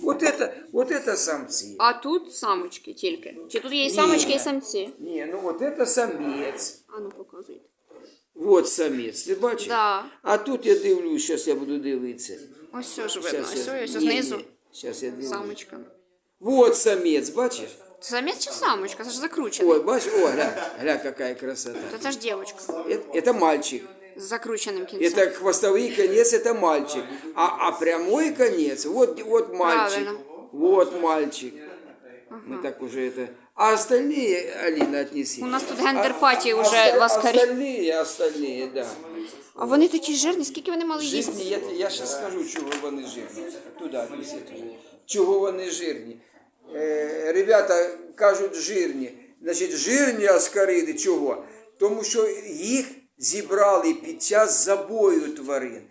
Вот это, вот это самцы. А тут самочки тільки. Чи тут є і самочки, і самці? Не, ну вот это самец. А ну показуйте. Вот самець, ти бачиш? Да. А тут я дивлюсь, зараз я буду дивитися. Ось все ж видно, Щас ось я- ось Ні, знизу. ні, Щас я дивлюсь. Самочка. Вот самець, бачиш? Це самець чи самочка? Це ж закручений. Ой, бачиш, о, гля, гля, какая красота. То це ж дівчинка Это, это мальчик. з закрученим кінцем. Это хвостовый конец, это мальчик. А, а прямой конец, вот, вот мальчик. Правильно. Вот мальчик. Мы так уже это... А остальные, Алина, отнеси. У нас тут гендер-паті А- уже оста- ласкарі. Остальные, остальные, да. А вони такі жирні, скільки вони мали їсти? Жирні, я, я ще скажу, чого вони жирні. Туди, віднеси туди. Чого вони жирні. Е, ребята кажуть жирні. Значить, жирні аскариди чого? Тому що їх зібрали під час забою тварин.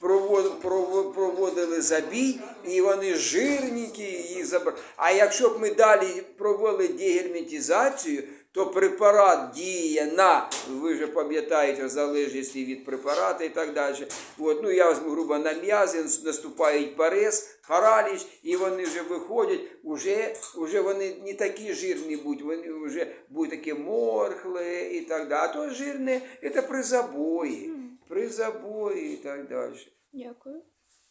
Провод- проводили забій, і вони жирненькі, їх забрали. А якщо б ми далі провели дегельмінтизацію, то препарат діє на, ви вже пам'ятаєте, в залежності від препарату і так далі. От, ну, я візьму грубо на м'язи, наступають парез, параліч, і вони вже виходять, вже, вже вони не такі жирні будуть, вони вже будуть такі морхлі і так далі. А то жирне це при забої, при забої і так далі. Дякую.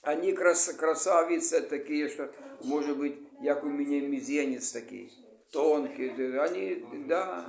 Они крас, красавицы такие, что, может быть, як у меня мизинец такий, тонкий. Они, да,